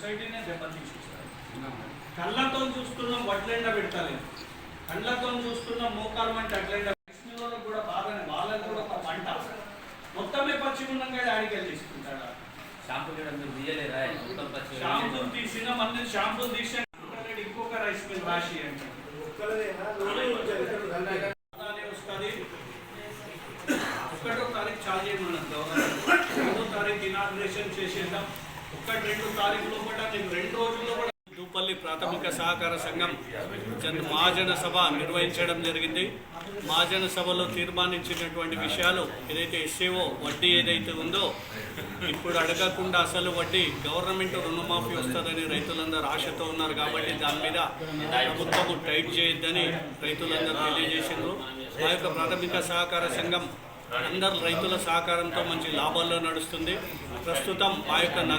సొసైటీనే దెబ్బతీసిస్తారు కళ్ళతో చూస్తున్నాం వడ్లెండ పెడతలేదు కళ్ళతో చూస్తున్నాం మోకాలం అంటే అట్లెండ కృష్ణులకు కూడా బాగానే వాళ్ళకు కూడా ఒక పంట. మొత్తమే పచ్చిగుండం కదా అడిగేది తీసుకుంటాడా? షాంపూ తీయలేదా షాంపూ తీసిన మళ్ళీ షాంపూ తీసిన ఇంకొక రైస్ మిల్ రాసి అంటే ఒకటో తారీఖు ఛార్జ్ చేయడం గవర్నమెంట్ ఒకటో తారీఖు ఇనాగ్రేషన్ చేసేద్దాం. ఒకటి రెండు రెండు రోజుల్లో కూడా దూపల్లి ప్రాథమిక సహకార సంఘం చంద్ర మహాజన సభ నిర్వహించడం జరిగింది. మహాజన సభలో తీర్మానించినటువంటి విషయాలు ఏదైతే ఎస్ఏఓ వడ్డీ ఏదైతే ఉందో ఇప్పుడు అడగకుండా అసలు వడ్డీ గవర్నమెంట్ రుణమాఫీ వస్తుందని రైతులందరూ ఆశతో ఉన్నారు కాబట్టి దాని మీద ప్రభుత్వము టైట్ చేయొద్దని రైతులందరూ తెలియజేసిండ్రు. మా యొక్క ప్రాథమిక సహకార సంఘం అందరు రైతుల సహకారంతో మంచి లాభాల్లో నడుస్తుంది. ప్రస్తుతం మా యొక్క